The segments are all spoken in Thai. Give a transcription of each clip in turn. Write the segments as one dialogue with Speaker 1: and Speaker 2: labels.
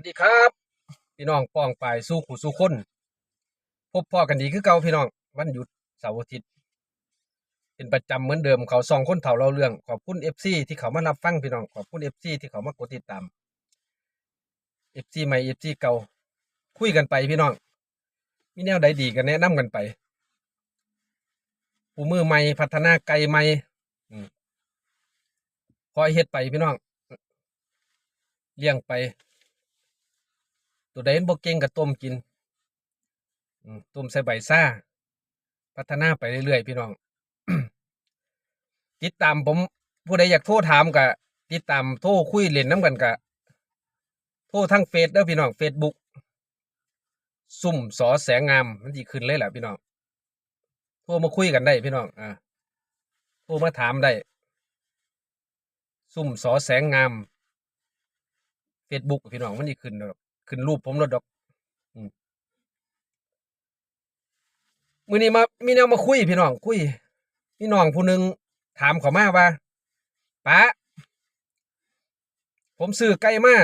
Speaker 1: วัสดีครับ พี่น้องป้องปายสู้ขู่สู้คนพบพ่อกันดีคือเก่าพี่น้อง วันหยุดเสาร์อาทิตย์ เป็นประจำเหมือนเดิมเขาสองคนเถ่าเราเรื่อง ขอบคุณเอฟซีที่เขามารับฟังพี่น้องขอบคุณเอฟซีที่เขามากดติดตามเอฟซีใหม่เอฟซีเก่าคุยกันไปพี่น้อง มีแนวใดดีกันแนะนำกันไปผู้มือใหม่พัฒนาไกลใหม่คอยเฮ็ดไปพี่น้องเลี้ยงไป ตัวใดบ่เก่งก็ต้มกินต้มใส่ใบซ่า พัฒนาไปเรื่อยๆพี่น้อง ติดตามผมผู้ใดอยากโทรถามก็ติดตามโทรคุยเล่นน้ำกันก็โทรทั้งเฟซเด้อพี่น้องเฟซบุ๊กซุ่มสอแสงงามมันสิขึ้นเลยแหละพี่น้องโทรมาคุยกันได้พี่น้องอ่าโทรมาถามได้ ซุ่มสอแสงงามเฟซบุ๊กพี่น้องมันสิขึ้นดอก ขึ้นรูปผมแล้วดอกมือนี้มามีแนวมาคุยพี่น้องคุยพี่น้องผู้หนึ่งถามเขามาว่าป้าผมซื้อไก่มา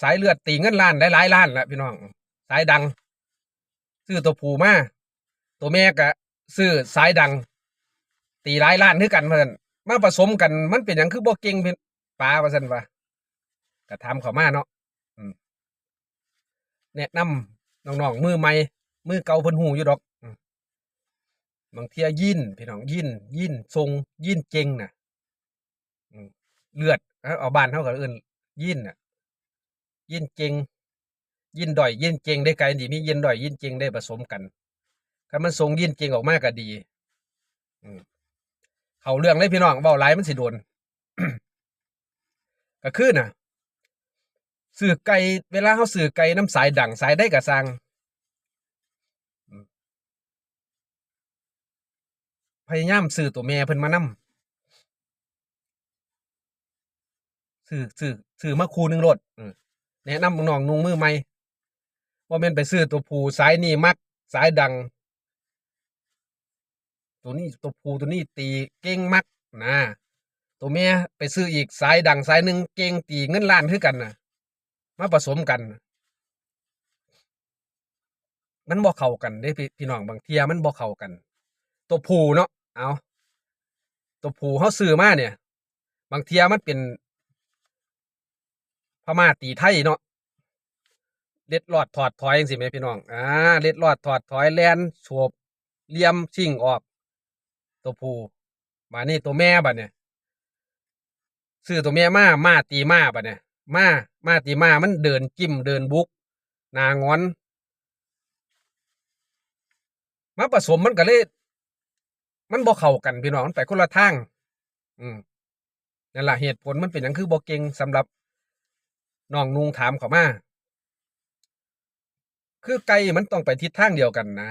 Speaker 1: สายเลือดตีเงินล้านได้หลายล้านแล้วพี่น้องสายดัง ซื้อตัวผูมาตัวแม่ก็ซื้อสายดัง ตีหลายล้านคือกันเพื่อนมาผสมกันมันเป็นอย่างคือบ่เก่งเป็นปลาว่าซั่นว่า ก็ถามเขามาเนาะแนะนำน้องๆมือใหม่มือเก่าเพิ่นหูอยู่ดอกบางเทียยินพี่น้องยินยินทรงยินเก่งน่ะเลือดเอาบานเฮาก็เอิ้นยินน่ะ ยินเก่งยินดอย ยินเก่งได้ไกลดีมียินดอย ยินเก่งได้ผสมกันถ้ามันทรงยินเก่งออกมาก็ดีอืเขาเรื่องเลยพี่น้องเบาหลายมันสิโดนก็คือน่ะ สื่อไก่เวลาเขาสื่อไก่น้ำสายดังสายได้กระสังพยายามสื่อตัวแม่เพิ่นมานำสื่อสื่อสื่อมาคูหนึงโลดอืมแนะนำน้องนุ่งมือใหม่ว่าแม่นไปซื้อตัวผูสายนี่มักสายดัง ตัวนี้ตัวผูตัวนี้ตีเก่งมักนะตัวแม่ไปซื้ออีกสายดังสายหนึ่งเก่งตีเงินล้านคือกันนะ มาผสมกัน มันบ่เข้ากันเด้พี่พี่น้องบางเทียมันบ่เข้ากัน ตัวผู้เนาะเอาตัวผู้เขาซื้อมาเนี่ย บางเทียมันเป็นพม่าตีไทยเนาะเล็ดลอดถอดถอยจังสิแม่พี่น้องอ่าเล็ดลอดถอดถอยแลนโฉบเลี่ยมชิ่งออก ตัวผู้มานี่ตัวแม่บัดเนี่ยซื้อตัวแม่มามาตีมาบัดเนี่ย มามาตีมามันเดินจิ้มเดินบุกนางอน มาผสมมันก็เลยมันบ่เข้ากันพี่น้องมันไปคนละทาง อืมนั่นแหละเหตุผลมันเป็นอย่างคือบ่เก่งสำหรับน้องนุงถามเขามาคือไก่มันต้องไปทิศทางเดียวกันนะ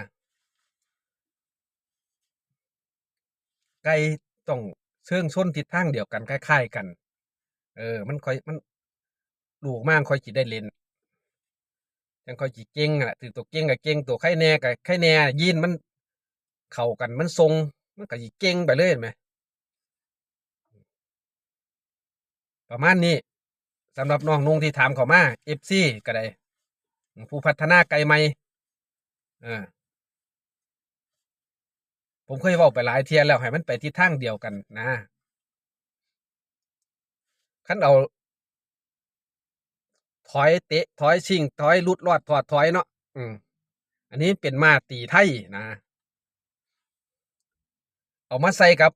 Speaker 1: ไก่ต้องเชิงชนทิศทางเดียวกันคล้ายๆกัน เออ มันคอยมัน ลูกมากค่อยจิได้เล่นยังค่อยจิเก่งอะถือตัวเก่งกับเก่งตัวไข่แน่กับไข่แน่ยีนมันเข้ากันมันทรงมันก็จิเก่งไปเลยเห็นไหมประมาณนี้สำหรับน้องนุ่งที่ถามเขามาเอฟซีก็ได้ผู้พัฒนาไกลไหมอ่าผมเคยเว้าไปหลายเที่ยแล้วให้มันไปทิศทางเดียวกันนะคันเอา ถอยเตะถอยชิงถอยลุดรอดถอดถอยเนาะอืมอันนี้เป็นมาตีไทยนะเอามาใส่กับ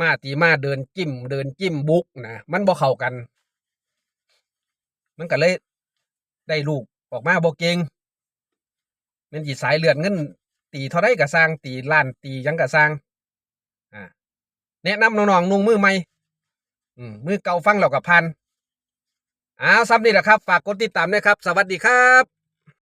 Speaker 1: มาตีมาเดินจิ้ม เดินจิ้มบุกนะมันบ่เข้ากัน มันก็เลยได้ลูกออกมาบ่เก่งมันสิสายเลือดเงินตีเท่าไรก็สร้างตีล้านตียังก็สร้างอ่าแนะนำน้องๆนุ่งมือใหม่มือเก่าฟังแล้วก็พัน อ้าวซ้ำนี่แหละครับ ฝากกดติดตามด้วยครับ สวัสดีครับ